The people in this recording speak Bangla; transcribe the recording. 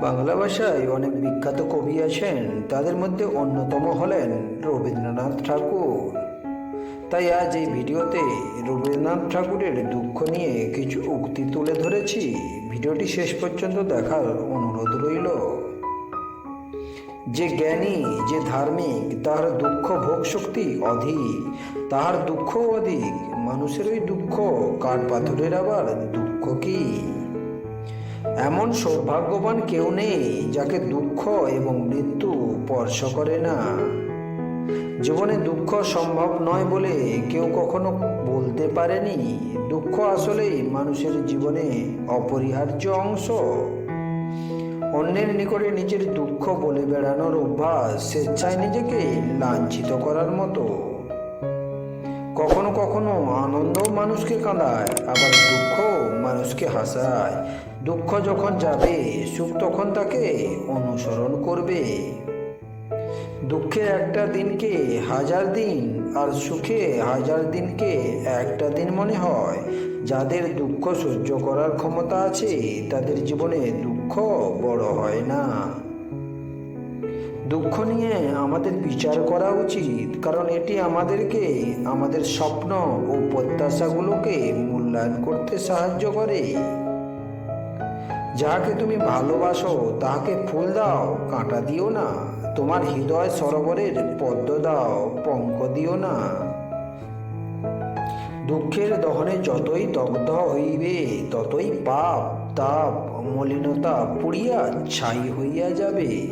বাংলা ভাষায় অনেক বিখ্যাত কবি আছেন, তাদের মধ্যে অন্যতম হলেন রবীন্দ্রনাথ ঠাকুর। তাই আজ এই ভিডিওতে রবীন্দ্রনাথ ঠাকুরের দুঃখ নিয়ে কিছু উক্তি তুলে ধরেছি। ভিডিওটি শেষ পর্যন্ত দেখার অনুরোধ রইল। যে জ্ঞানী, যে ধার্মিক তাহার দুঃখ ভোগ শক্তি অধিক। তাহার দুঃখ অধিক। মানুষের ওই দুঃখ কাঠ পাথরের আবার দুঃখ কি? এমন সৌভাগ্যবান কেউ নেই যাকে দুঃখ এবং মৃত্যু স্পর্শ করে না। জীবনে দুঃখ সম্ভব নয় বলে কেউ কখনো বলতে পারেনি। দুঃখ আসলেই মানুষের জীবনে অপরিহার্য অংশ। অন্যের নিকটে নিজের দুঃখ বলে বেড়ানোর অভ্যাস স্বেচ্ছায় নিজেকে লাঞ্ছিত করার মতো। কখনো কখনো আনন্দ মানুষকে কাঁদায়, আবার দুঃখ মানুষকে হাসায়। দুঃখ যখন যাবে, সুখ তখন তাকে অনুসরণ করবে। দুঃখে একটা দিনকে হাজার দিন আর সুখে হাজার দিনকে একটা দিন মনে হয়। যাদের দুঃখ সহ্য করার ক্ষমতা আছে, তাদের জীবনে দুঃখ বড় হয় না। দুঃখ নিয়ে আমাদের বিচার করা উচিত, কারণ এটি আমাদেরকে, আমাদের স্বপ্ন ও প্রত্যাশাগুলোকে মূল্যায়ন করতে সাহায্য করে। যাহাকে তুমি ভালোবাসো তাহাকে ফুল দাও, কাঁটা দিও না। তোমার হৃদয় সরোবরের পদ্ম দাও, পঙ্ক দিও না। দুঃখের দহনে যতই দগ্ধ হইবে, ততই পাপ, তাপ, মলিনতা পুড়িয়া ছাই হইয়া যাবে।